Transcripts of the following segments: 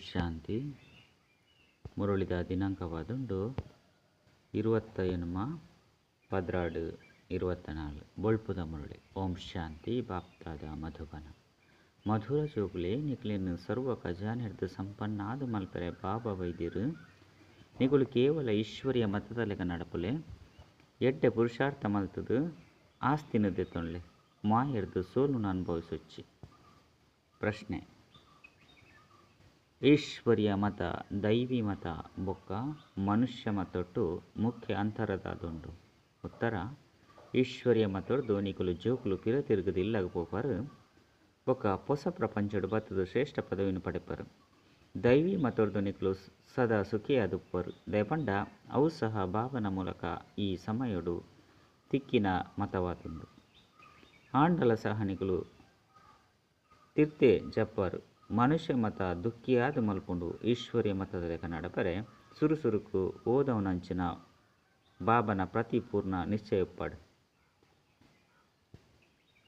ಶಾಂತಿ ಮುರುಳಿದ ದಿನಾಂಕವಾದುಂಡು ಇರುವತ್ತ ಎನ್ಮ ಪದ್ರಾಡು ಇರುವತ್ತ ನಾಲ್ಕು ಬೊಳ್ಪುದ ಮುರುಳಿ. ಓಂ ಶಾಂತಿ ಬಾಪ್ತಾದ ಮಧುಬನ. ಮಧುರ ಜೋಗುಲೆ ನಿಖಲಿನ ಸರ್ವ ಖಜಾನೆರ್ದು ಸಂಪನ್ನಾದು ಮಲ್ಪರೆ ಬಾಬಾ ವೈದ್ಯರು. ನಿಗುಲು ಕೇವಲ ಈಶ್ವರಿಯ ಮತದಲೆಗ ನಡಪುಲೆ. ಎಡ್ಡೆ ಪುರುಷಾರ್ಥ ಮಲ್ತದು ಆಸ್ತಿನ ದೆತ್ತೊಂಡ್ಲೆ ಮಾಯರ್ದು ಸೋಲು ಅನುಭವಿಸೊಚ್ಚಿ. ಪ್ರಶ್ನೆ. ಈಶ್ವರಿಯ ಮತ, ದೈವಿ ಮತ, ಬೊಕ್ಕ ಮನುಷ್ಯ ಮತೊಟ್ಟು ಮುಖ್ಯ ಅಂತರದಾದುಂಡು ಉತ್ತರ, ಈಶ್ವರಿಯ ಮತೊಡ್ದು ದೋಣಿಕುಲು ಜೋಕುಲು ಪಿರ ತಿರುಗದು ಇಲ್ಲಗ ಪೋಪರು. ಬೊಕ್ಕ ಹೊಸ ಪ್ರಪಂಚಡು ಬತ್ತದು ಶ್ರೇಷ್ಠ ಪದವಿನ ಪಡೆಪರು. ದೈವಿ ಮತೊಡ್ದು ದೋಣಿಕುಲು ಸದಾ ಸುಖಿಯಾದುಪ್ಪರು ದಯಪಂಡ, ಅವು ಸಹ ಭಾವನ ಮೂಲಕ ಈ ಸಮಯಡು ತಿಕ್ಕಿನ ಮತವಾದುಂಡು ಆಂಡಲ ಸಹನಿಗಳು ತಿರ್ತೆ ಜಪ್ಪರು. ಮನುಷ್ಯ ಮತ ದುಃಖಿಯಾದ ಮಲ್ಪುಂಡು ಈಶ್ವರ್ಯ ಮತದ ಲೆಕ್ಕ ನಡಪರೆ ಸುರುಸುರುಕು ಓದವನಂಚಿನ ಬಾಬನ ಪ್ರತಿಪೂರ್ಣ ನಿಶ್ಚಯಪ್ಪಡು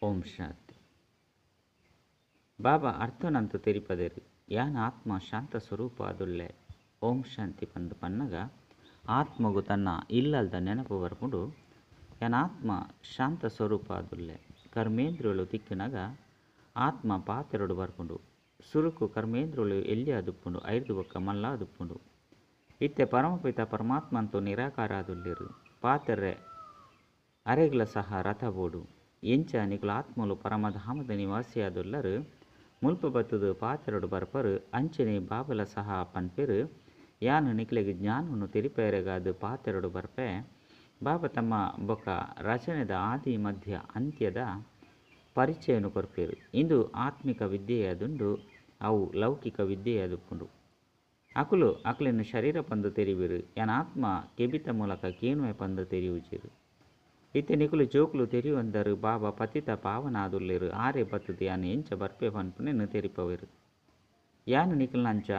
ಓಂ ಶಾಂತಿ. ಬಾಬಾ ಅರ್ಥನಂತ ತೆರಿಪದೇರಿ. ಯಾನ ಆತ್ಮ ಶಾಂತ ಸ್ವರೂಪ ಅದುಲ್ಲೆ. ಓಂ ಶಾಂತಿ ಪಂದು ಪನ್ನಗ ಆತ್ಮಗು ತನ್ನ ಇಲ್ಲಲ್ದ ನೆನಪು ಬರ್ಕೊಂಡು ಯಾನ ಆತ್ಮ ಶಾಂತ ಸ್ವರೂಪ ಅದುಲ್ಲೆ. ಕರ್ಮೇಂದ್ರಿಯಳು ತಿಕ್ಕಿನಾಗ ಆತ್ಮ ಪಾತ್ರೆರಡು ಬರ್ಪುಂಡು ಸುರುಕು ಎಲ್ಲಿ ಅದುಪ್ಪುಂಡು ಐದು ಬೊಕ್ಕ ಮಲ್ಲ ಅದುಪ್ಪುಂಡು ಇತ್ತೆ ಪರಮಪಿತ ಪರಮಾತ್ಮಂತು ನಿರಾಕಾರ ಅದುಲ್ಲಿರು ಪಾತೆರ್ರೆ ಅರೆಗ್ಲ ಸಹ ರಥಬೋಡು ಎಂಚ ನಿಕುಲ ಆತ್ಮಲು ಪರಮಧಾಮದ ನಿವಾಸಿಯಾದುಲ್ಲರು ಮುಲ್ಪ ಬತ್ತದು ಪಾತೆರಡು ಬರ್ಪರು. ಅಂಚನೆ ಬಾಬಲ ಸಹ ಪನ್ಪೆರು. ಯಾನು ನಿಕ್ಲೆಗೆ ಜ್ಞಾನವನ್ನು ತೆರಿಪೇರೆಗಾದು ಪಾತೆರಡು ಬರ್ಪೆ. ಬಾಬ ತಮ್ಮ ಬೊಕ್ಕ ರಚನೆದ ಆದಿ ಮಧ್ಯ ಅಂತ್ಯದ ಪರಿಚಯನು ಕೊರ್ಪೇರು. ಇಂದು ಆತ್ಮಿಕ ವಿದ್ಯೆಯಾದುಂಡು ಅವು ಲೌಕಿಕ ವಿದ್ಯೆಯಾದುಕೊಂಡು. ಅಕುಲು, ಅಕಲಿನ ಶರೀರ ಪಂದು ತೆರಿವಿರು ಆತ್ಮ ಕೆಬಿತ ಮೂಲಕ ಕೇಣುವೆ ಪಂದು ತೆರಿಯುಜಿರು. ಇತ್ತೆ ನಿಕುಲು ಜೋಕುಲು ತೆರೆಯುವಂದರು, ಬಾಬಾ ಪತಿತ ಪಾವನಾದುಲ್ಲೆರು, ಆರೆ ಬತ್ತದು ಯಾನು ಎಂಚ ಬರ್ಪೆ ಪನ್ಪುನೆನು ತೆರಿಪವೆರು. ಯಾನು ನಿಕುಲ್ನಂಚ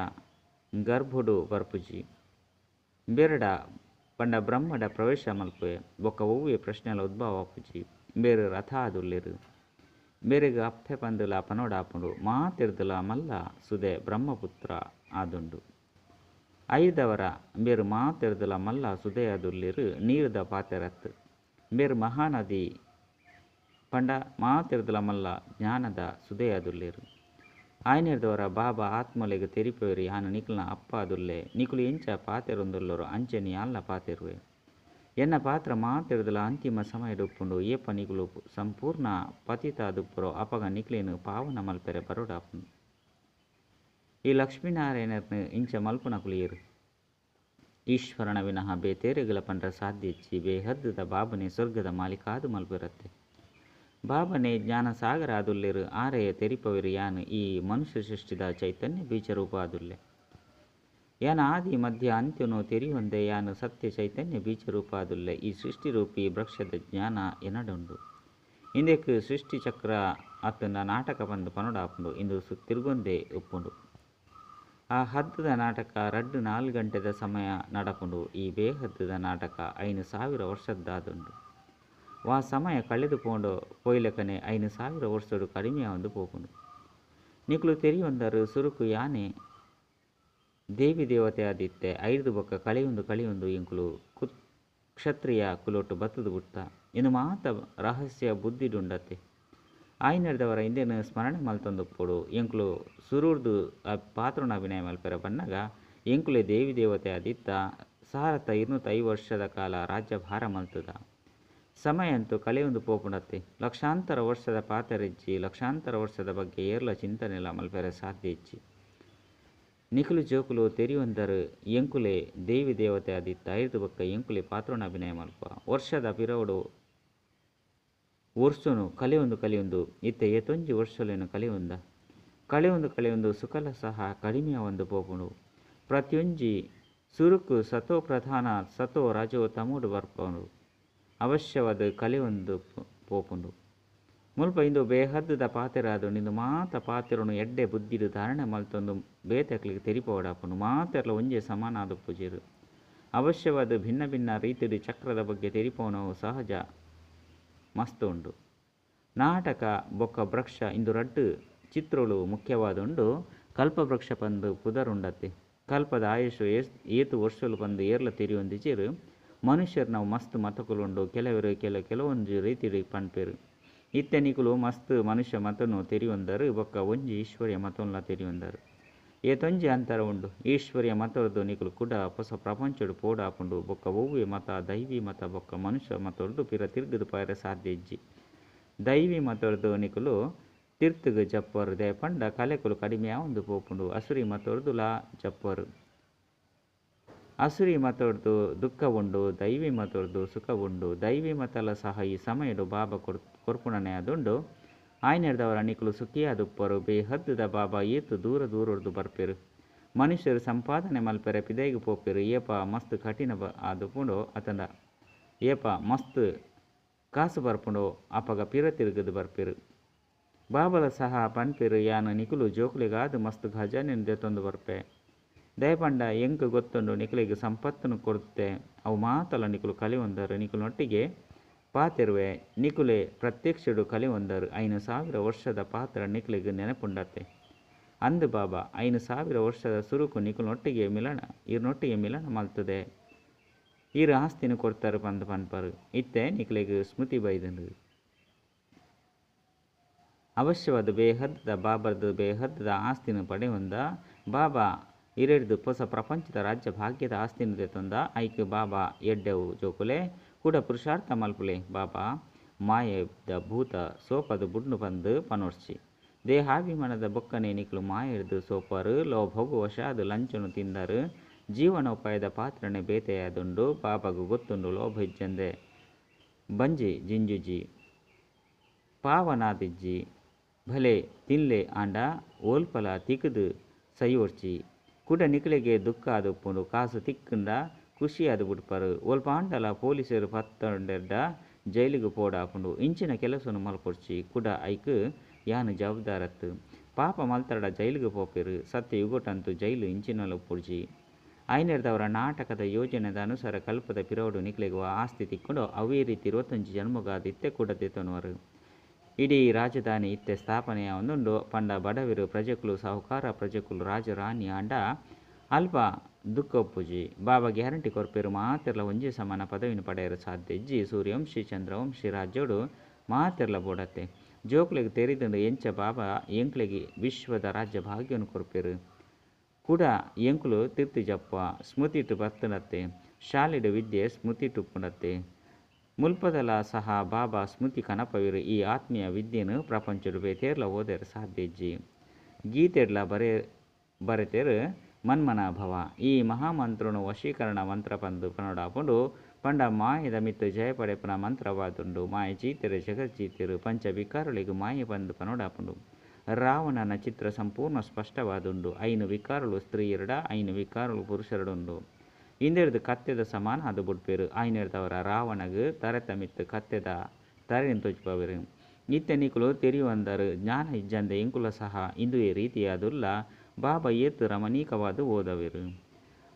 ಗರ್ಭುಡು ಬರ್ಪುಜಿ. ಬೆರಡ ಪಂಡ ಬ್ರಹ್ಮಡ ಪ್ರವೇಶ ಮಲ್ಪೆ ಒಕ್ಕ ಒವ್ವೆ ಪ್ರಶ್ನೆಲ ಉದ್ಭವ ಬೇರೆ ರಥ ಆದುಲ್ಲೆರು ಬೇರೆಗ ಅಪ್ಪೆ ಪಂದುಲ ಪನೋಡಾಪುಂಡು ಮಾತಿರ್ದುಲ ಮಲ್ಲ ಸುದೆ ಬ್ರಹ್ಮಪುತ್ರ ಆದುಂಡು. ಐದವರ ಬೇರು ಮಾತೆರ್ದುಲ ಮಲ್ಲ ಸುದೆ ಅದುಲ್ಲಿರು ನೀರುದ ಪಾತೆರತ್ತು. ಬೇರು ಮಹಾನದಿ ಪಂಡ ಮಾತೆರ್ದುಲ ಮಲ್ಲ ಜ್ಞಾನದ ಸುದೆ ಅದುಲ್ಲಿರು ಆಯ್ನಿರ್ದವರ ಬಾಬಾ ಆತ್ಮಲೆಗೆ ತೆರಿಪೇರಿ ಆನ ನಿಖಲ್ನ ಅಪ್ಪ ಅದುಲ್ಲೆ ನಿಕುಲು ಎಂಚ ಪಾತೆರೊಂದುಲ್ಲರು ಅಂಚೆನಿ ಅಲ್ಲ ಪಾತೆರುವೆ. ಎನ್ನ ಪಾತ್ರ ಮಾತಿರ್ದಲ ಅಂತಿಮ ಸಮಯ ಡುಪ್ಪುಂಡು ಏಪ ಸಂಪೂರ್ಣ ಪತಿತ ದುಪ್ಪುರೋ ಅಪಗ ನಿಕ್ಲೇನು ಪಾವನ ಮಲ್ಪೆರೆ ಬರೋಡಾಪುಂಡು ಈ ಲಕ್ಷ್ಮೀನಾರಾಯಣರ್ನ ಇಂಚ ಮಲ್ಪುನ ಕುಲಿಯರು. ಈಶ್ವರನ ವಿನಃ ಬೇತೇರೆಗಳ ಪಂಡ್ರ ಸಾಧ್ಯಚ್ಚಿ ಬೇಹದ್ದದ ಬಾಬನೆ ಸ್ವರ್ಗದ ಮಾಲೀಕಾದು ಮಲ್ಪಿರತ್ತೆ. ಬಾಬನೆ ಜ್ಞಾನ ಸಾಗರ ಆದುಲ್ಲೆರು, ಆರೆಯ ತೆರಿಪವಿರು ಯಾನು ಈ ಮನುಷ್ಯ ಸೃಷ್ಟಿದ ಚೈತನ್ಯ ಬೀಜರೂಪ ಆದುಲ್ಲೆ. ಯಾನ ಆದಿ ಮಧ್ಯ ಅಂತ್ಯನು ತೆರೆಯುವಂತೆ ಯಾನು ಸತ್ಯ ಚೈತನ್ಯ ಬೀಜ ರೂಪಾದುಲ್ಲೆ ಈ ಸೃಷ್ಟಿರೂಪಿ ವೃಕ್ಷದ ಜ್ಞಾನ ಎನಡುಂಡು. ಇಂದೆಕ್ ಸೃಷ್ಟಿ ಚಕ್ರ ಅತ್ತನ ನಾಟಕ ಬಂದು ಪನೊಡಾಪುಂಡು, ಇಂದು ತಿರುಗೊಂದೆ ಉಪ್ಪುಂಡು ಆ ಹದ್ದದ ನಾಟಕ ರಡ್ಡು ನಾಲ್ಕು ಗಂಟೆದ ಸಮಯ ನಡಪುಂಡು, ಈ ಬೇಹದ್ದದ ನಾಟಕ ಐನು ಸಾವಿರ ವರ್ಷದ್ದಾದುಂಡು. ವಾ ಸಮಯ ಕಳೆದು ಪೋಂಡು, ಪೊಯ್ಲಕನೆ ಐನು ಸಾವಿರ ವರ್ಷಡು ಕಡಿಮೆ ಒಂದು ಪೋಪುಂಡು. ನಿಕ್ಲು ತೆರಿಯೊಂದರು ಸುರುಕು ಯಾನೆ ದೇವಿ ದೇವತೆ ಆದಿತ್ತೆ ಐದು ಬೊಕ್ಕ ಕಳೆಯೊಂದು ಕಳೆಯೊಂದು ಎಂಕುಲು ಕುತ್, ಕ್ಷತ್ರಿಯ ಕುಲೊಟ್ಟು ಬತ್ತದು ಗುಟ್ಟ. ಇನ್ನು ಮಾತ ರಹಸ್ಯ ಬುದ್ಧಿ ಡುಂಡತೆ. ಆಯ್ ನಡೆದವರ ಹಿಂದೆ ಸ್ಮರಣೆ ಮಲ್ತೊಂದುಪ್ಪುಡು ಎಂಕುಲು ಸುರೂರ್ದು ಆ ಪಾತ್ರನ ಅಭಿನಯ ಮಲ್ಪೆರ ಬಂದಾಗ ಎಂಕುಲೆ ದೇವಿ ದೇವತೆ ಆದಿತ್ತ ಸಾರತ ಇರುನೂತ ಐದು ವರ್ಷದ ಕಾಲ ರಾಜ್ಯ ಭಾರ ಮಲ್ತದ. ಸಮಯ ಅಂತೂ ಕಳೆಯೊಂದು ಪೋಪುಣತ್ತೆ ಲಕ್ಷಾಂತರ ವರ್ಷದ ಪಾತರಿಜ್ಜಿ ಲಕ್ಷಾಂತರ ವರ್ಷದ ಬಗ್ಗೆ ಏರ್ಲ ಚಿಂತನೆಲ್ಲ ಮಲ್ಪೆರೆ ಸಾಧ್ಯ ಇಜ್ಜಿ ನಿಖುಲು ಜೋಕುಲು ತೆರಿಯೊಂದರು ಎಂಕುಲೆ ದೇವಿ ದೇವತೆ ಆದಿತ್ತ ಐದು ಬಕ್ಕ ಎಂಕುಲೆ ಪಾತ್ರವನ್ನು ಅಭಿನಯ ಮಲ್ಪ ವರ್ಷದ ಪಿರವಡು ವರ್ಷನು ಕಲೆಯೊಂದು ಕಲೆಯೊಂದು ಇತ್ತೆ ಏತೊಂಜಿ ವರ್ಷಲೇನು ಕಲೆಯೊಂದ? ಕಳೆಯೊಂದು ಕಳೆಯೊಂದು ಸುಖಲ ಸಹ ಕಡಿಮೆಯ ಒಂದು ಪೋಪುಂಡು ಪ್ರತಿಯೊಂಜಿ ಸುರುಕು ಸತೋ ಪ್ರಧಾನ, ಸತೋ ರಜೋ ತಮುಡು ಬರ್ಪುಂಡು ಅವಶ್ಯವಾದ ಕಲೆಯೊಂದು ಪೋಪುಂಡು ಮುಲ್ಪ ಇಂದು ಬೇಹದ್ದದ ಪಾತೆರಾದು ನಿಂದು ಮಾತ ಪಾತೆರನು ಎಡ್ಡೆ ಬುದ್ಧಿಡು ಧಾರಣೆ ಮಲ್ತೊಂದು ಬೇತಕ್ಲಿಗೆ ತೆರಿಪೋಡಾಪನು ಮಾತೆರ್ಲ ಒಂಜೆ ಸಮಾನ ಆದು ಪೂಜೆರು ಅವಶ್ಯವಾದ ಭಿನ್ನ ಭಿನ್ನ ರೀತಿಯ ಚಕ್ರದ ಬಗ್ಗೆ ತೆರಿಪೋನವು ಸಹಜ ಮಸ್ತ್ ಉಂಡು ನಾಟಕ, ಬೊಕ್ಕ ವೃಕ್ಷ ಇಂದು ರಡ್ಡು ಚಿತ್ರಗಳು ಮುಖ್ಯವಾದುಂಡು. ಕಲ್ಪವೃಕ್ಷ ಪಂದು ಪುದರುಂಡತೆ ಕಲ್ಪದ ಆಯುಷು ಏಸ್, ಏತು ವರ್ಷಲು ಪಂದು ಏರ್ಲ ತಿರಿಯೊಂದಿಜಿರು. ಮನುಷ್ಯರು ನಾವು ಮಸ್ತ್ ಮತಕುಲುಂಡು. ಕೆಲವರು ಕೆಲ ಕೆಲವೊಂದು ರೀತಿ ಪನ್ಪೇರು. ಇತ್ತೆ ನಿಕುಲು ಮಸ್ತ್ ಮನುಷ್ಯ ಮತನು ತೆರಿಯೊಂದರು, ಬೊಕ್ಕ ಒಂಜಿ ಈಶ್ವರ್ಯ ಮತೊನ್ಲ ತೆರಿಯೊಂದರು. ಏತೊಂಜಿ ಅಂತರ ಉಂಡು, ಈಶ್ವರ್ಯ ಮತರದು ನಿಕುಲು ಕುಡ ಹೊಸ ಪ್ರಪಂಚಡು ಪೋಡಾಪುಂಡು, ಬೊಕ್ಕ ಒವ್ವೆ ಮತ ದೈವಿ ಮತ ಬೊಕ್ಕ ಮನುಷ್ಯ ಮತೊರ್ದು ಪಿರ ತಿರ್ಗದು ಪಾಯರ ಸಾಧ್ಯ ಇಜ್ಜಿ. ದೈವಿ ಮತೊರ್ದು ನಿಕುಲು ತಿರ್ತುಗು ಜಪ್ಪರು, ದೇ ಪಂಡ ಕಲೆಕುಲು ಕಡಿಮೆ ಆವೊಂದು ಪೋಪುಂಡು, ಅಸುರಿ ಮತೊರ್ದು ಲಾ ಜಪ್ಪರು. ಅಸುರಿ ಮತೊರ್ದು ದುಃಖ ಉಂಡು, ದೈವಿ ಮತೊರ್ದು ಸುಖ ಉಂಡು, ದೈವಿ ಮತಲ ಸಹ ಈ ಸಮಯಡು ಬಾಬ ಕೊರ್ ಕೊರ್ಪುಣನೆ ಅದುಂಡು. ಆಯ್ನೆಡ್ದವರ ನಿಕುಲು ಸುಖಿಯಾದುಪ್ಪರು ಬೇಹದ್ದುದ ಬಾಬಾ ಏತು ದೂರ ದೂರರ್ದು ಬರ್ಪೆರು. ಮನುಷ್ಯರು ಸಂಪಾದನೆ ಮಲ್ಪೆರೆ ಪಿದೈಗು ಪೋಪೆರು. ಏಪ ಮಸ್ತ್ ಕಠಿಣ ಬ ಆದುಪುಂಡು ಅತಂಡ. ಏಪ ಮಸ್ತ್ ಕಾಸು ಬರ್ಪುಂಡು ಅಪಗ ಪಿರ ತಿರುಗದು ಬರ್ಪೆರು. ಬಾಬಲ ಸಹ ಪನ್ಪೆರು. ಯಾನ ನಿಕುಲು ಜೋಕುಲಿಗಾದು ಮಸ್ತ್ ಖಜಾನೆ ದೆತ್ತೊಂದು ಬರ್ಪೆ. ದಯಪಂಡ ಎಂಕ್ ಗೊತ್ತುಂಡು ನಿಕುಲಿಗೆ ಸಂಪತ್ತನ್ನು ಕೊಡುತ್ತೆ ಅವು ಮಾತಲ ನಿಕುಲು ಕಲಿಯೊಂದರು ನಿಕುಲೊಟ್ಟಿಗೆ ಪಾತೆರುವೆ, ನಿಕುಲೆ ಪ್ರತ್ಯಕ್ಷಡು ಕಲಿವಂದರು. ಐನು ಸಾವಿರ ವರ್ಷದ ಪಾತ್ರ ನಿಕುಲಿಗೆ ನೆನಪುಂಡತ್ತೆ. ಅಂದು ಬಾಬಾ ಐನು ಸಾವಿರ ವರ್ಷದ ಸುರುಕು ನಿಕುಲೊಟ್ಟಿಗೆ ಮಿಲನ, ಇರ್ನೊಟ್ಟಿಗೆ ಮಿಲನ ಮಲ್ತದೆ. ಈ ಆಸ್ತಿನ ಕೊಡ್ತಾರೆ ಪಂದ್ ಪನ್ಪರು ಇತ್ತೆ ನಿಕುಲಿಗೆ ಸ್ಮೃತಿ ಬೈದನು ಅವಶ್ಯವಾದ ಬೇಹದ್ದ ಬಾಬರ್ದು ಬೇಹದ್ದ ಆಸ್ತಿನ ಪಡೆ ಹೊಂದ ಬಾಬಾ ಇರೆಡ್ದು ಹೊಸ ಪ್ರಪಂಚದ ರಾಜ್ಯ ಭಾಗ್ಯದ ಆಸ್ತಿನ ತಂದ. ಐಕ್ ಬಾಬಾ ಎಡ್ಡೆವು ಜೋಕುಲೆ ಕೂಡ ಪುರುಷಾರ್ಥ ಮಲ್ಪುಲೆ ಬಾಬಾ. ಮಾಯದ ಭೂತ ಸೋಪದ ಬುಡ್ನು ಬಂದು ಪನೋರ್ಚಿ ದೇಹಾಭಿಮಾನದ ಬೊಕ್ಕನೆ ನಿಕ್ಲು ಮಾಯರ್ದು ಸೋಪರು ಲೋಭಗು ವಶಾದು ಲಂಚನು ತಿಂದರು. ಜೀವನೋಪಾಯದ ಪಾತ್ರನೆ ಬೇತೆಯಾದುಂಡು, ಬಾಬಾಗು ಗೊತ್ತುಂಡು ಲೋಭ ಇಜ್ಜಂದೆ. ಬಂಜಿ, ಜಿಂಜುಜಿ. ಪಾವನಾದಿಜ್ಜಿ. ಭಲೆ, ತಿನ್ಲೆ, ಆಂಡ, ಓಲ್ಪಲ ತಿಕ್ಕದು ಸೈಯೋರ್ಚಿ. ಕುಡ ನಿಕ್ಲೆಗೆ ದುಃಖ ಆದುಪ್ಪುಂಡು ಕಾಸು ತಿಕ್ಕಂಡ ಖುಷಿಯಾದ ಬಿಡ್ಪರು. ಒಲ್ಪ ಆಂಡಲ ಪೊಲೀಸರು ಪತ್ತೊಂಡೆಡ್ಡ ಜೈಲಿಗೆ ಪೋಡಾಪುಂಡು ಇಂಚಿನ ಕೆಲಸನು ಮಲ್ಪೊರ್ಚಿ ಕೂಡ ಐಕ್ ಯಾನು ಜವಾಬ್ದಾರತ್ತು. ಪಾಪ ಮಲ್ತಡ ಜೈಲಿಗೆ ಪೋಪೆರು. ಸತ್ಯ ಯುಗೋಟಂತು ಜೈಲು ಇಂಚಿನಲು ಪುಡ್ಜಿ. ಐನೆರ್ದವರ ನಾಟಕದ ಯೋಜನೆದ ಅನುಸಾರ ಕಲ್ಪದ ಪಿರೋಡು ನಿಕ್ಲೆಗುವ ಆಸ್ತಿ ತಿಕ್ಕೊಂಡು ಅವೇ ರೀತಿ ಇರುವತ್ತೊಂಜಿ ಜನ್ಮಗಾದ ಇತ್ತೆ ಕೂಡ ತೆತ್ತನುವರು. ಇಡೀ ರಾಜಧಾನಿ ಇತ್ತೆ ಸ್ಥಾಪನೆಯ ಒಂದೊಂದು ಪಂಡ ಬಡವಿರು ಪ್ರಜೆಕುಲು, ಸಾಹುಕಾರ ಪ್ರಜೆಕುಲು, ರಾಜ, ರಾಣಿ ಆಂಡ ಅಲ್ಪ ದುಃಖ ಒಪ್ಪುಜಿ. ಬಾಬಾ ಗ್ಯಾರಂಟಿ ಕೊರಪೇರು ಮಾತೆರ್ಲ ಒಂಜಿ ಸಮಾನ ಪದವಿನ ಪಡೆಯರು ಸಾಧ್ಯ ಇಜ್ಜಿ. ಸೂರ್ಯವಂಶಿ ಚಂದ್ರವಂಶಿ ರಾಜ್ಯೋಡು ಮಾತೆರ್ಲ ಬೋಡತ್ತೆ. ಜೋಕ್ಲೆಗ್ ತೆರಿದಂಡು ಎಂಚ ಬಾಬಾ ಎಂಕ್ಲೆಗಿ ವಿಶ್ವದ ರಾಜ್ಯ ಭಾಗ್ಯವನ್ನು ಕೊರಪೇರು. ಕೂಡ ಎಂಕುಲು ತಿರ್ತಿ ಜಪ್ಪ ಸ್ಮೃತಿಟ್ಟು ಬರ್ತನತ್ತೆ. ಶಾಲೆಡು ವಿದ್ಯೆ ಸ್ಮೃತಿ ಪುಣತ್ತೆ ಮುಲ್ಪದಲ ಸಹ ಬಾಬಾ ಸ್ಮೃತಿ ಕನಪವಿರು ಈ ಆತ್ಮೀಯ ವಿದ್ಯೆಯನ್ನು ಪ್ರಪಂಚಡು ಬೇತೇರ್ಲ ಓದೇರು ಸಾಧ್ಯ ಇಜ್ಜಿ. ಗೀತೆಡ್ಲ ಬರೆ, ಬರೆತೇರು ಮನ್ಮನ ಭವ ಈ ಮಹಾಮಂತ್ರನು ವಶೀಕರಣ ಮಂತ್ರ ಪಂದು ಪನೊಡಾಪುಂಡು ಪಂಡ ಮಾಯದ ಮಿತ್ತು ಜಯಪಡೆಪನ ಮಂತ್ರವಾದುಂಡು, ಮಾಯ ಜೀತಿರು ಜಗಜ್ಜೀತಿರು ಪಂಚ ವಿಕಾರಳಿಗೂ ಮಾಯ ಬಂದು ಪನೋಡಾಪುಂಡು ರಾವಣನ ಚಿತ್ರ ಸಂಪೂರ್ಣ ಸ್ಪಷ್ಟವಾದುಂಡು, ಐನು ವಿಕಾರಳು ಸ್ತ್ರೀಯರಡ ಐನು ವಿಕಾರಳು ಪುರುಷರಡುಂಡು. ಇಂದೆರ್ದು ಕತ್ತೆದ ಸಮಾನ ಅದು ಬುಡ್ಪೇರು ರಾವಣಗ ತರೆತ ತರೆತಮಿತ್ತು ಕತ್ತೆದ ತರೆನ್ ತೋಚಿಪವರು ಇತ್ತೆ ನಿಕುಲು ತೆರಿಯುವಂದರು ಜ್ಞಾನ ಇಜ್ಜಂದೆ ಇಂಕುಲ ಸಹ ಇಂದು ಈ ರೀತಿಯಾದುಲ್ಲ ಏತ್ ರಮಣೀಕವಾದು ಓದವೆರು.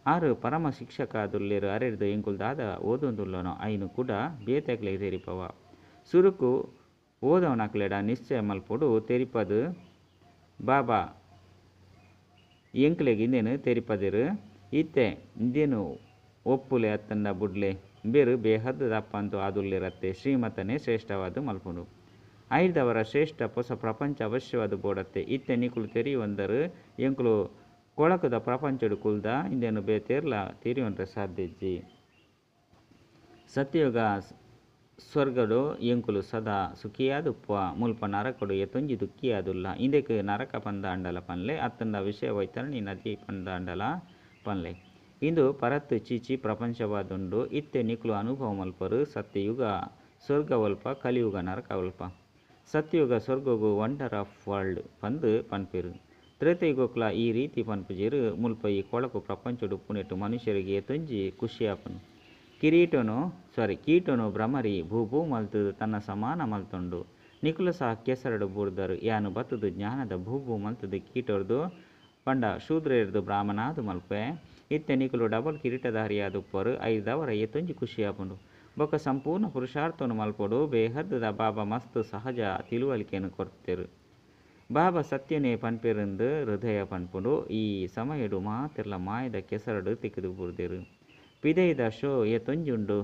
ಆರು ಪರಮ ಶಿಕ್ಷಕಾದುಲ್ಲೆರು ಅರೆರ್ದು ಎಂಕುಲ್ದಾದ ಓದೊಂದುಲ್ಲನೋ ಐನು ಕೂಡ ಬೇತೆಗ್ಲೆ ತೆರಿಪವ. ಸುರುಕು ಓದವನಕ್ಲೆಡ ನಿಶ್ಚಯ ಮಲ್ಪೊಡು ತೆರಿಪದು. ಬಾಬಾ ಎಂಕ್ಲೆಗ್ ಇಂದೇನು ತೆರಿಪದಿರು. ಇತ್ತೆ, ಇಂದೇನು ಒಪ್ಪುಲೆ ಅತ್ತಂಡ ಬುಡ್ಲೆ. ಬೇರು ಬೇಹದ್ದು ದಪ್ಪಂತು ಆದುಲ್ಲಿರತ್ತೆ ಶ್ರೀಮತನೇ ಶ್ರೇಷ್ಠವಾದ ಮಲ್ಪುಂಡು. ಐದವರ ಶ್ರೇಷ್ಠ ಹೊಸ ಪ್ರಪಂಚ ಅವಶ್ಯವಾದ ಬೋಡತ್ತೆ. ಇತ್ತೆ ನಿಕುಲು ತೆರಿಯುವಂದರು ಎಂಕುಲು ಕೊಳಕದ ಪ್ರಪಂಚಡು ಕುಲ್ದ, ಇಂದೇನು ಬೇತೇರ್ಲ ತೆರಿಯುವಂತ ಸಾಧ್ಯ ಇಜ್ಜಿ. ಸತ್ಯಯುಗ ಸ್ವರ್ಗಡು ಎಂಕುಲು ಸದಾ ಸುಖಿಯಾದುಪ್ಪ, ಮುಲ್ಪ ನರಕಡು ಎತ್ತೊಂಜಿ ದುಃಖಿಯಾದುಲ್ಲ. ಇಂದೆಕ್ ನರಕ ಪಂದ ಅಂಡಲ ಪನ್ಲೆ, ಅತ್ತಂದ ವಿಷಯ ವೈತರಣಿ ನದಿ ಪಂದ ಪನ್ಲೆ. ಇಂದು ಪರತ್ತು ಚೀಚಿ ಪ್ರಪಂಚವಾದುಂಡು, ಇತ್ತೆ ನಿಕ್ಲು ಅನುಭವ ಮಲ್ಪರು, ಸತ್ಯಯುಗ, ಸ್ವರ್ಗವಲ್ಪ, ಕಲಿಯುಗ ನರಕವಲ್ಪ. ಸತ್ಯಯುಗ ಸ್ವರ್ಗಗು ವಂಡರ್ ಆಫ್ ವರ್ಲ್ಡ್ ಪಂದು ಪನ್ಪೆರು. ತ್ರೇತಯುಗಕ್ಲ ಈ ರೀತಿ ಪನ್ಪುಜಿರು, ಮುಲ್ಪ ಈ ಕೊಳಕು ಪ್ರಪಂಚಡು ಪುನೆಟ್ಟು ಮನುಷ್ಯರಿಗೆ ತುಂಜಿ ಖುಷಿಯಾಪನು. ಕಿರೀಟನು ಸಾರಿ ಕೀಟನು ಭ್ರಮರಿ ಭೂ ಮಲ್ತು ತನ್ನ ಸಮಾನ ಮಲ್ತೊಂಡು. ನಿಕುಲ ಸಹ ಕೆಸರಡು ಬೂರ್ದರು, ಯಾನು ಬತ್ತದು ಜ್ಞಾನದ ಭೂಭೂ ಮಲ್ತದು ಕೀಟರದು. ಪಂಡ ಶೂದ್ರೆರ್ದು ಬ್ರಾಹ್ಮಣಾದು ಮಲ್ಪೆ. ಇತ್ತೆ ನಿಕುಲು ಡಬಲ್ ಕಿರೀಟಧಾರಿಯಾದುಪ್ಪರು ಐದವರ ಎತ್ತೊಂಜಿ ಖುಷಿಯಾಪುಂಡು. ಬೊಕ ಸಂಪೂರ್ಣ ಪುರುಷಾರ್ಥವನ್ನು ಮಲ್ಪೊಡು ಬೇಹದ್ದದ ಬಾಬಾ ಮಸ್ತ್ ಸಹಜ ತಿಳುವಳಿಕೆಯನ್ನು ಕೊಡ್ತೇರು. ಬಾಬಾ ಸತ್ಯನೇ ಪನ್ಪೆರಂದು ಹೃದಯ ಪನ್ಪುಂಡು, ಈ ಸಮಯಡು ಮಾತಿರ್ಲ ಮಾಯದ ಕೆಸರಡು ತಿಕ್ಕಿದು ಬುರ್ದಿರು. ಪಿದೈದ ಶೋ ಎ ತೊಂಜುಂಡು,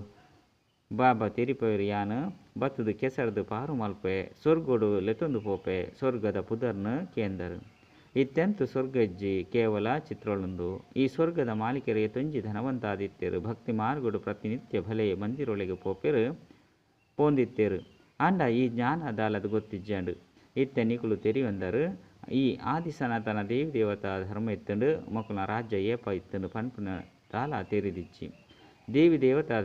ಬಾಬಾ ತೆರಿಪೋಯರು ಯಾನು, ಬತ್ತದು ಕೆಸರದು ಪಾರು ಮಲ್ಪೆ ಸ್ವರ್ಗೋಡು ಲೆತೊಂದು ಪೋಪೆ ಸ್ವರ್ಗದ ಪುದರ್ನು ಕೇಂದರು. ಇತ್ತೆಂತು ಸ್ವರ್ಗಜ್ಜಿ ಕೇವಲ ಚಿತ್ರೊಳೊಂದು ಈ ಸ್ವರ್ಗದ ಮಾಲೀಕರೇ ತುಂಜಿ ಧನವಂತಾದಿತ್ಯರು ಭಕ್ತಿ ಮಾರ್ಗುಡು ಪ್ರತಿನಿತ್ಯ ಭಲೆ ಮಂದಿರೊಳಗೆ ಪೋಪೆರು ಪೋಂದಿತ್ತೇರು. ಅಂಡ ಈ ಜ್ಞಾನ ದಾಲದ ಗೊತ್ತಿಜ್ಜಂಡು. ಇತ್ತೆ ನಿಕುಲು ತೆರಿವಂದರು ಈ ಆದಿ ಸನಾತನ ದೇವಿ ದೇವತಾ ಧರ್ಮ ಇತ್ತಂಡು. ಮಕ್ಕಳ ರಾಜ್ಯ ಏಪ ಇತ್ತಂಡು. ಪನ್ಪುನ ದಾಲ ತೆರಿದಿಚ್ಚಿ. ದೇವಿ ದೇವತಾ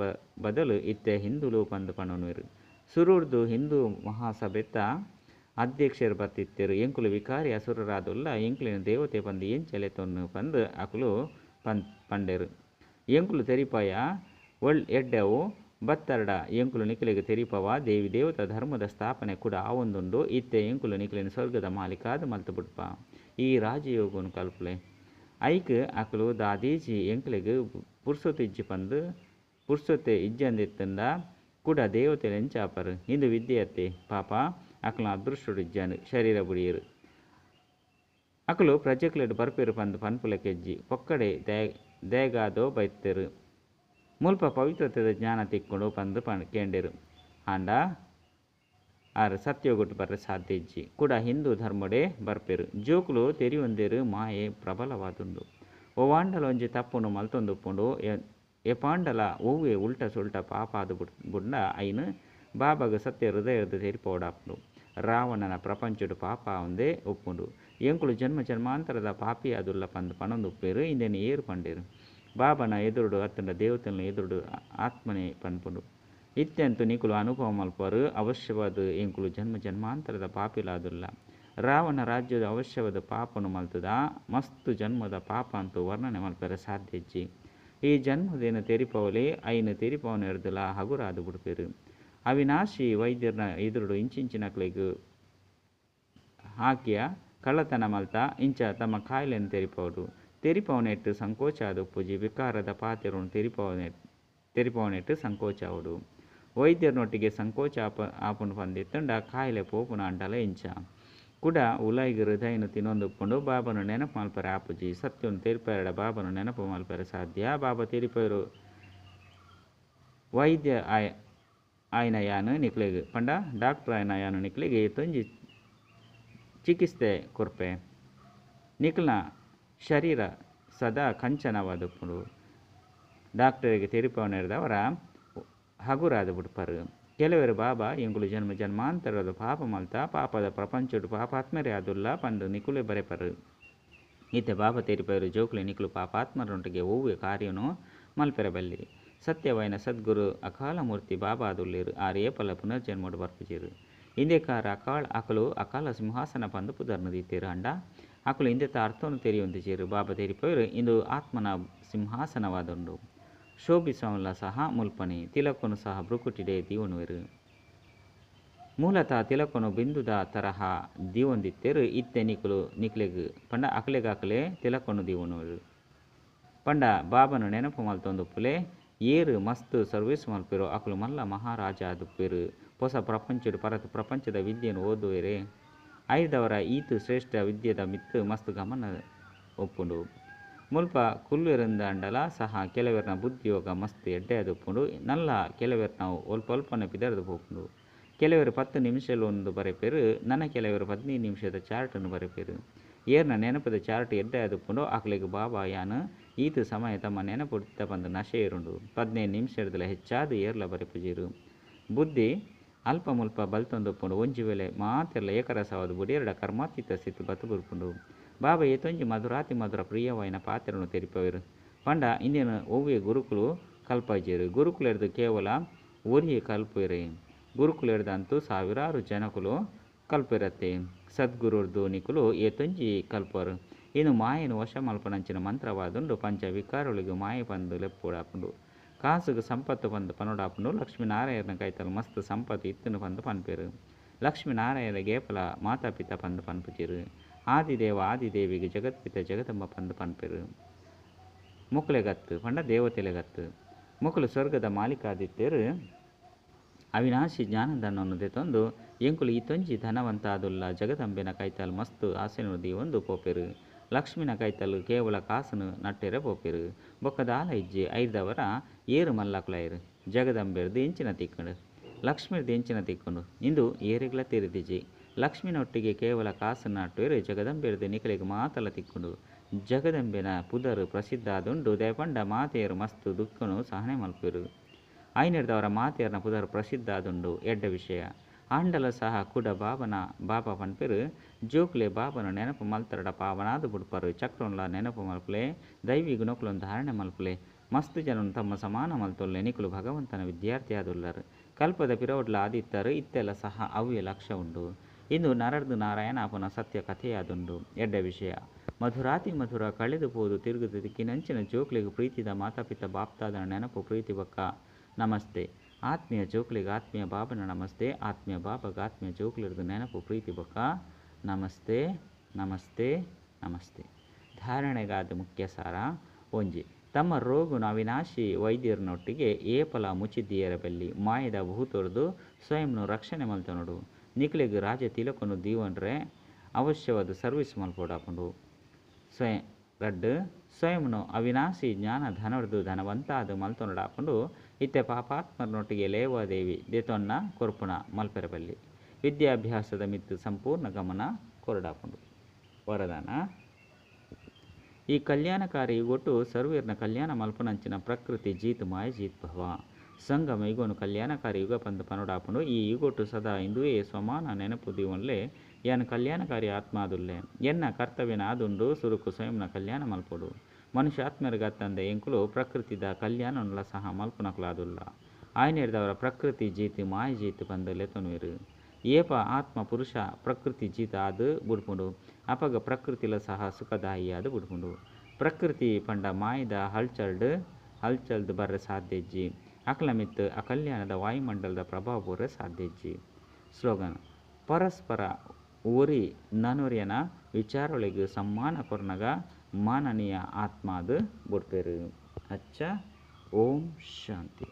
ಬ, ಬದಲು ಇತ್ತ ಹಿಂದೂ ಲೋಪಂದು ಪಣನು ಸುರೂರ್ದು ಹಿಂದೂ ಮಹಾಸಭೆತ್ತ ಅಧ್ಯಕ್ಷರು ಬರ್ತಿತ್ತರು. ಎಂಕುಲು ವಿಕಾರಿ ಹಸುರರಾದುಲ್ಲ ಎಂಕುಲಿನ ದೇವತೆ ಬಂದು ಏನು ಚಲೆ ತೊನ್ನು ಪಂದು ಅಕುಲು ಪನ್, ಪಂಡೆರು. ಎಂಕುಲು ತೆರಿಪಾಯ ಒಳ್ ಎಡ್ಡವು ಬತ್ತರಡ. ಎಂಕುಲು ನಿಖಿಲಿಗೆ ತೆರಿಪವ ದೇವಿ ದೇವತ ಧರ್ಮದ ಸ್ಥಾಪನೆ ಕೂಡ ಆ ಒಂದುಂಡು. ಇತ್ತೆ ಎಂಕುಲು ನಿಖಿಲಿನ ಸ್ವರ್ಗದ ಮಾಲೀಕಾದ ಮಲ್ತು ಬಿಡ್ಪ. ಈ ರಾಜಯೋಗವನ್ನು ಕಲ್ಪಲೆ. ಐಕ್ ಅಕಲು ದಾದೀಜಿ ಎಂಕುಲಿಗೆ ಪುರ್ಸೊತ್ತು ಇಜ್ಜಿ ಪಂದು, ಪುರ್ಸೊತ್ತೆ ಇಜ್ಜಂದಿತ್ತಂದ ಕೂಡ ದೇವತೆ ಲೆಂಚಾಪರು ಇಂದು ವಿದ್ಯೆಯತ್ತೆ ಪಾಪ. ಅಕಲು ಅದೃಷ್ಟುಡು ಇಜ್ಜಾನು, ಶರೀರ ಬುಡಿಯರು. ಅಕಲು ಪ್ರಜೆಕ್ಲೆಡ್ ಬರ್ಪೇರು ಪಂದು ಪನ್ಪುಲಕೆಜ್ಜಿ ಪೊಕ್ಕಡೆ ದೇ, ದೇಗಾದೋ ಬೈತ್ತೆರು. ಮುಲ್ಪ ಪವಿತ್ರತೆದ ಜ್ಞಾನ ತಿಕ್ಕೊಂಡು ಪಂದು ಪಣ್ ಕೇಂಡೆರು. ಆಂಡ ಆರು ಸತ್ಯೋಗುಟ್ಟು ಬರ್ರೆ ಸಾಧ್ಯ ಇಜ್ಜಿ. ಕೂಡ ಹಿಂದೂ ಧರ್ಮಡೆ ಬರ್ಪೆರು. ಜೋಕುಲು ತೆರಿಯೊಂದೇರು ಮಾಯೆ ಪ್ರಬಲವಾದುಂಡು. ಒವಾಂಡಲ ಒಂಜಿ ತಪ್ಪುನು ಮಲ್ತೊಂದುಪ್ಪುಂಡು, ಎ ಪಾಂಡಲ ಒವ್ವೆ ಉಲ್ಟ ಸುಲ್ಟ ಪಾಪ ಗುಂಡ ಬುಡ್ ಬುಡ್ಡ ಐನು, ಬಾಬಾಗ ಸತ್ಯ ಹೃದಯದ ತೆರಿಪೋಡಾಪುಂಡು. ರಾವಣನ ಪ್ರಪಂಚಡು ಪಾಪ ಒಂದೇ ಒಪ್ಪುಂಡು ಎಂಕುಲು ಜನ್ಮ ಜನ್ಮಾಂತರದ ಪಾಪಿ ಅದುಲ್ಲ ಪಂದ್ ಪನೊಂದು ಉಪ್ಪೇರು ಇಂದೇನು ಏರು ಪಂಡೇರು. ಬಾಬನ ಎದುರುಡು ಅತ್ತಂಡ ದೇವತೆలను ಎದುರುಡು ಆತ್ಮನೇ ಪನ್ಪುಂಡು. ಇತ್ತೆಂತು ನಿಕುಲು ಅನುಭವ ಮಲ್ಪರು ಅವಶ್ಯವಾದ ಎಂಕುಲು ಜನ್ಮ ಜನ್ಮಾಂತರದ ಪಾಪಿಲಾದುಲ್ಲ ರಾವಣ ರಾಜ್ಯದ ಅವಶ್ಯವಾದ ಪಾಪನು ಮಲ್ತದ, ಮಸ್ತು ಜನ್ಮದ ಪಾಪ ಅಂತೂ ವರ್ಣನೆ ಮಲ್ಪರೆ ಸಾಧ್ಯಜ್ಜಿ ಈ ಜನ್ಮದೇನ ತೆರಿಪವಲೆ, ಐನ ತೆರಿಪವನ ಎರ್ದಲ, ಹಗುರಾದು ಬಿಡ್ಪೇರು. ಅವಿನಾಶಿ ವೈದ್ಯರನ್ನ ಎದುರುಡು ಇಂಚಿಂಚಿನಕ್ಲೆಗ್ ಹಾಕಿಯ ಕಳ್ಳತನ ಮಲ್ತ ಇಂಚ ತಮ್ಮ ಕಾಯಿಲೆಯನ್ನು ತೆರಿಪವರು ತೆರಿಪವನೆಟ್ಟು ಸಂಕೋಚ ಪೂಜಿ ವಿಕಾರದ ಪಾತ್ರರನ್ನು ತೆರಿಪವನೆ ತೆರಿಪವನೆಟ್ಟು ಸಂಕೋಚ ಅವಡು ವೈದ್ಯರನೊಟ್ಟಿಗೆ ಸಂಕೋಚ ಆಪ, ಆಪುಂಡು ಬಂದಿತ್ತುಂಡ ಕಾಯಿಲೆ ಪೋಪುನ ಅಂಡಲ ಇಂಚ. ಕೂಡ ಉಲಾಯಿಗೆ ಹೃದಯನು ತಿನ್ನೊಂದುಕೊಂಡು ಬಾಬನು ನೆನಪು ಮಲ್ಪರೆ ಆಪುಜಿ. ಸತ್ಯವನ್ನು ತೆರಿಪರಡ ಬಾಬನು ನೆನಪು ಮಲ್ಪರೆ ಸಾಧ್ಯ. ಬಾಬಾ ತೆರಿಪೇರು ವೈದ್ಯ ಆಯ ಆಯ್ನಯಾನು ನಿಕ್ಲೆಗ್. ಪಂಡ ಡಾಕ್ಟ್ರ್ ಆಯ್ನಯಾನು ನಿಕ್ಲೆಗ್ ಇತ್ತೊಂಜಿ ಚಿಕಿತ್ಸೆ ಕೊರ್ಪೆ. ನಿಕ್ಲ್ನ ಶರೀರ ಸದಾ ಕಂಚನವಾದಪ್ಪುಡು ಡಾಕ್ಟರಿಗೆ ತಿರುಪವನೆರೆದವರ ಹಗುರಾದ ಬಿಡ್ಪರು ಕೆಲವರು ಬಾಬಾ, ಇಂಗುಳು ಜನ್ಮ ಜನ್ಮಾಂತರದ ಪಾಪ ಮಲ್ತ, ಪಾಪದ ಪ್ರಪಂಚಡು ಪಾಪಾತ್ಮರೇ ಆದುಲ್ಲ ಪಂದು ನಿಕುಲೆ ಬರೆಪರು ಇತ್ತೆ ಬಾಬಾ ತೆರಿಪರು ಜೋಕುಲೆ ನಿಕುಲು ಪಾಪಾತ್ಮರೊಂಟಿಗೆ ಓವ್ವೆ ಕಾರ್ಯನು ಮಲ್ಪೆರಬಲ್ಲಿ. ಸತ್ಯವೈನ ಸದ್ಗುರು ಅಕಾಲ ಮೂರ್ತಿ ಬಾಬಾ ಅದುಲ್ಲಿರು ಆ ರೇಪಲ ಪುನರ್ಜನ್ಮಡು ಬರ್ಪಿಜಿರು ಇಂದೇಕಾರ ಅಕಾಳ ಅಕಲು ಅಕಾಲ ಸಿಂಹಾಸನ ಪಂದು ಪುದರ್ನದಿತ್ತೀರು ಅಂಡ. ಅಕಲು ಇಂದೆತ ಅರ್ಥವನ್ನು ತೆರೆಯೊಂದಿಚೇರು ಬಾಬಾ ತೆರಿಪೋರು ಇಂದು ಆತ್ಮನ ಸಿಂಹಾಸನವಾದುಂಡು. ಶೋಭಿಸವಲ್ಲ ಸಹ ಮುಲ್ಪನೆ, ತಿಲಕನು ಸಹ ಬ್ರುಕುಟಿಡೆ ದೀವನುವೆರು ಮೂಲತಃ ತಿಲಕನು ಬಿಂದುದ ತರಹ ದೀವೊಂದಿತ್ತೆರು. ಇತ್ತೆ ನಿಕುಲು ನಿಕ್ಲೆಗ್, ಪಂಡ ಅಕಲೆಗಾಕಲೆ ತಿಲಕನು ದೀವನುವೆರು ಪಂಡ ಬಾಬನು ನೆನಪು ಮಲ್ತೊಂದುಪ್ಪುಲೆ ಏರು ಮಸ್ತ್ ಸರ್ವಿಸ್ ಮಲ್ಪೆರು ಅಕ್ಲು ಮಲ್ಲ ಮಹಾರಾಜ ಆದುಪ್ಪೆರು ಹೊಸ ಪ್ರಪಂಚಡು ಪರತು ಪ್ರಪಂಚದ ವಿದ್ಯೆಯನ್ನು ಓದುವೆರೆ ಐದವರ ಈತು ಶ್ರೇಷ್ಠ ವಿದ್ಯೆದ ಮಿತ್ತು ಮಸ್ತ್ ಗಮನ ಒಪ್ಪುಂಡು ಮುಲ್ಪ ಕುಲ್ವೆರಿಂದ ಅಂಡಲ ಸಹ ಕೆಲವೆರ್ನ ಬುದ್ಧಿಯೋಗ ಮಸ್ತ್ ಎಡ್ಡೆ ಅದುಪ್ಪುಂಡು ನಲ್ಲ ಕೆಲವೆರ್ ನಾವು ಒಲ್ಪ ಒಲ್ಪನೆ ಪಿದರ್ದು ಹೋಗ್ಪುಂಡು ಕೆಲವರು ಪತ್ತು ನಿಮಿಷಲು ಒಂದು ಬರೆಪೇರು ನನ್ನ ಕೆಲವರು ಹದಿನೈದು ನಿಮಿಷದ ಚಾರ್ಟನ್ನು ಬರೆಪೇರು ಏರ್ನ ನೆನಪದ ಚಾರ್ಟ್ ಎಡ್ಡೆ ಅದುಪ್ಪುಂಡು ಆಕಲಿಗೆ ಬಾಬಾ ಯಾನು ಈತು ಸಮಯ ತಮ್ಮ ನೆನಪು ಬಂದು ನಶೆ ಇರುಂಡು ಹದಿನೈದು ನಿಮಿಷದಲ್ಲ ಹೆಚ್ಚಾದ ಏರ್ಲ ಬರೆಪುಜಿರು. ಬುದ್ಧಿ ಅಲ್ಪ ಮುಲ್ಪ ಬಲ್ತೊಂದುಪ್ಪುಂಡು. ಒಂಜಿ ವೇಳೆ ಮಾತೆಲ್ಲ ಏಕರಸವಾದ ಬುಡಿಯರಡ ಕರ್ಮಾತೀತ ಸ್ಥಿತಿ ಬತ್ತು ಬುರ್ಪುಂಡು ಬಾಬಾ ಏತೊಂಜಿ ಮಧುರಾತಿ ಮಧುರ ಪ್ರಿಯವಾಯಿನ ಪಾತ್ರನು ತೆರಿಪವರು. ಪಂಡ ಇಂದಿನ ಒವ್ವೆ ಗುರುಕುಲು ಕಲ್ಪಾಜೇರು. ಗುರುಕುಲ ಹಿಡಿದು ಕೇವಲ ಒರಿಯೇ ಕಲ್ಪಿರಿ. ಗುರುಕುಲ ಹಿಡ್ದಂತೂ ಸಾವಿರಾರು ಜನಕುಲು ಕಲ್ಪಿರತ್ತೆ. ಸದ್ಗುರುರ್ದು ನಿಕುಲು ಏತೊಂಜಿ ಕಲ್ಪರು ಇನ್ನು ಮಾಯನು ವಶ ಮಲ್ಪನಂಚಿನ ಮಂತ್ರವಾದುಂಡು ಪಂಚ ವಿಕಾರೊಳಿಗೆ ಮಾಯ ಬಂದು ಲೆಪ್ಪುಡಾಪುಂಡು. ಕಾಸುಗೆ ಸಂಪತ್ತು ಬಂದು ಪನುಡಾಪುಂಡು. ಲಕ್ಷ್ಮೀನಾರಾಯಣ ಕೈತಲು ಮಸ್ತ್ ಸಂಪತ್ತು ಇತ್ತನು ಬಂದು ಪನ್ಪೆರು. ಲಕ್ಷ್ಮೀನಾರಾಯಣ ಗೇಪಲ ಮಾತಾಪಿತ ಪಂದು ಪನ್ಪುಚಿರು. ಆದಿದೇವ ಆದಿದೇವಿಗೆ ಜಗತ್ಪಿತ ಜಗದಂಬ ಪಂದು ಪನ್ಪೆರು. ಮುಕುಲೆಗತ್ತು ಪಂಡ ದೇವತೆಲೆಗತ್ತು ಮುಕುಲು ಸ್ವರ್ಗದ ಮಾಲೀಕಾದಿತ್ಯರು ಅವಿನಾಶಿ ಜ್ಞಾನದನ್ನನ್ನು ತೆತ್ತೊಂದು ಎಂಕುಲು ಈ ತೊಂಜಿ ಧನವಂತಾದುಲ್ಲ ಜಗದಂಬೆನ ಕೈತಲ್ ಮಸ್ತ್ ಆಸೆನುದಿ ಒಂದು ಪೋಪೆರು ಲಕ್ಷ್ಮಿನ ಕೈತಲ್ ಕೇವಲ ಕಾಸನು ನಟ್ಟೆರೆ ಪೋಪಿರು. ಬೊಕ್ಕದ ಆಲ ಇಜ್ಜಿ ಐದವರ ಏರು ಮಲ್ಲಕುಲಾಯರು ಜಗದಂಬೆರ್ದು ಇಂಚಿನ ತಿಕ್ಕಂಡು. ಲಕ್ಷ್ಮಿರ್ದು ಇಂಚಿನ ತಿಕ್ಕೊಂಡು. ಇಂದು ಏರಿಗ್ಲ ತಿರುದಿಜಿ ಲಕ್ಷ್ಮಿನೊಟ್ಟಿಗೆ ಕೇವಲ ಕಾಸನ್ನು ನಟ್ಟುವೆರು ಜಗದಂಬೆರ್ದು ನಿಕಲಿಗೆ ಮಾತಲ ತಿಕ್ಕೊಂಡು. ಜಗದಂಬೆನ ಪುದರು ಪ್ರಸಿದ್ಧ ಆದುಂಡು ದಯಪಂಡ ಮಾತೆಯರು ಮಸ್ತು ದುಃಖನು ಸಹನೆ ಮಲ್ಪಿರು ಐನೆರ್ದವರ ಮಾತೆಯರ್ನ ಪುದರು ಪ್ರಸಿದ್ಧ ಆದುಂಡು ಎಡ್ಡ ವಿಷಯ. ಆಂಡಲ ಸಹ ಕುಡ ಬಾಬನ ಬಾಬ ಪನ್ಪೆರು ಜೋಕ್ಲೆ ಬಾಬನ ನೆನಪು ಮಲ್ತರಡ ಪಾವನಾದ ಬುಡ್ಪರು. ಚಕ್ರೊನ್ಲ ನೆನಪು ಮಲ್ಪಲೆ ದೈವಿ ಗುಣಕುಲೊಂದು ಧಾರಣೆ ಮಲ್ಪಲೆ. ಮಸ್ತ್ ಜನನು ತಮ್ಮ ಸಮಾನ ಮಲ್ತೊಲ್ಲೆ, ನಿಕುಲು ಭಗವಂತನ ವಿದ್ಯಾರ್ಥಿ ಆದುಲ್ಲರ್ ಕಲ್ಪದ ಪಿರೋಡ್ಲ ಆದಿತ್ತರು, ಇತ್ತೆಲ್ಲ ಸಹ ಅವ್ಯ ಲಕ್ಷ್ಯ ಉಂಡು. ಇಂದು ನರಡ್ದು ನಾರಾಯಣ ಅಪನ ಸತ್ಯ ಕಥೆಯಾದುಂಡು. ಎಡ್ಡ ವಿಷಯ. ಮಧುರಾತಿ ಮಧುರ ಕಳೆದು ಪೋದು ತಿರುಗುದು ದಿಕ್ಕಿನಂಚಿನ ಜೋಕ್ಲಿಗೆ ಪ್ರೀತಿದ ಮಾತಾಪಿತ ಬಾಪ್ತಾದನ ನೆನಪು ಪ್ರೀತಿ ಬಕ್ಕ. ನಮಸ್ತೆ. ಆತ್ಮೀಯ ಜೋಕ್ಲಿಗೆ ಆತ್ಮೀಯ ಬಾಬನ ನಮಸ್ತೆ, ಆತ್ಮೀಯ ಬಾಬಗೆ, ಆತ್ಮೀಯ ಜೋಕ್ಲಿರ್ದು ನೆನಪು, ಪ್ರೀತಿ ಬಕ್ಕ. ನಮಸ್ತೆ ನಮಸ್ತೆ ನಮಸ್ತೆ. ಧಾರಣೆಗಾದ ಮುಖ್ಯ ಸಾರ ಒಂಜಿ. ತಮ್ಮ ರೋಗುನ ಅವಿನಾಶಿ ವೈದ್ಯರನೊಟ್ಟಿಗೆ ಏಪಲ ಮುಚ್ಚಿದ್ದೀಯರ ಬೆಲ್ಲಿ ಮಾಯದ ಭೂತೊರೆದು ಸ್ವಯಂನು ರಕ್ಷಣೆ ಮಲ್ತನೋಡು. ನಿಕ್ಲಿಗೆ ರಾಜ ತಿಲಕನು ದೀವನ್ರೆ, ಅವಶ್ಯವಾದ ಸರ್ವಿಸ್ ಮಲ್ಪೋಡಾಕೊಂಡು ಸ್ವಯಂ ರಡ್ಡು ಸ್ವಯಂನು ಅವಿನಾಶಿ, ಜ್ಞಾನ ಧನವರ್ದು ಧನವಂತಾದ ಮಲ್ತೊನಡಾಕೊಂಡು ಇತ್ತೆ ಪಾಪಾತ್ಮರನೊಟ್ಟಿಗೆ ಲೇವಾದೇವಿ ದೇತೊನ್ನ, ಕೊರ್ಪುಣ, ಮಲ್ಪೆರಬಲ್ಲಿ. ವಿದ್ಯಾಭ್ಯಾಸದ ಮಿತ್ತು ಸಂಪೂರ್ಣ ಗಮನ ಕೊರಡಾಕೊಂಡು ವರದಾನ. ಈ ಕಲ್ಯಾಣಕಾರಿ ಒಟ್ಟು ಸರ್ವೀರ್ನ ಕಲ್ಯಾಣ ಮಲ್ಪನಂಚಿನ ಪ್ರಕೃತಿ ಜೀತ್ ಮಾಯ ಜೀತ್ ಭವ. ಸಂಗಮ ಯುಗನು ಕಲ್ಯಾಣಕಾರಿ ಯುಗ ಪಂದ ಪನೊಡಾಪುಂಡು. ಈ ಯುಗೊಟ್ಟು ಸದಾ ಇಂದುವೇ ಸ್ವಮಾನ ನೆನಪು ದಿವನ್ಲೆ ಎನ್ ಕಲ್ಯಾಣಕಾರಿ ಆತ್ಮ ಆದುಲ್ಲೆ ಎನ್ನ ಕರ್ತವ್ಯನ ಆದುಂಡು ಸುರುಕು ಸ್ವಯಂನ ಕಲ್ಯಾಣ ಮಲ್ಪಡು. ಮನುಷ್ಯ ಆತ್ಮರಿಗೆ ತಂದೆ ಎಂಕುಲು ಪ್ರಕೃತಿದ ಕಲ್ಯಾಣನುಲ ಸಹ ಮಲ್ಪುನಕುಲಾದುಲ್ಲ. ಆಯ್ನೆರ್ದವರ ಪ್ರಕೃತಿ ಜೀತಿ ಮಾಯ ಜೀತಿ ಬಂದಲ್ಲೇ ತೊನುವೆರು ಏಪ ಆತ್ಮ ಪುರುಷ ಪ್ರಕೃತಿ ಜೀತ ಆದು ಬುಡ್ಪುಂಡು. ಅಪಗ ಪ್ರಕೃತಿಲ ಸಹ ಸುಖದಾಯಿ ಆದು ಬುಡ್ಪುಂಡು. ಪ್ರಕೃತಿ ಪಂಡ ಮಾಯದ ಹಲ್ಚಲ್ಡ್, ಹಲ್ಚಲ್ದು ಬರ್ರೆ ಸಾಧ್ಯಜ್ಜಿ. ಅಕಲ ಮಿತ್ ಅಕಲ್ಯಾಣದ ವಾಯುಮಂಡಲದ ಪ್ರಭಾವ ಪೂರ ಸಾಧ್ಯಜ್ಜಿ. ಸ್ಲೋಗನ್, ಪರಸ್ಪರ ಊರಿ ನನುರಿಯನ ವಿಚಾರೊಳಗೆ ಸಮ್ಮಾನ ಕೊರ್ನಗ ಮಾನನೀಯ ಆತ್ಮಾದು ಬುಡ್ಪೆರು ಅಚ್ಚ ಓಂ ಶಾಂತಿ.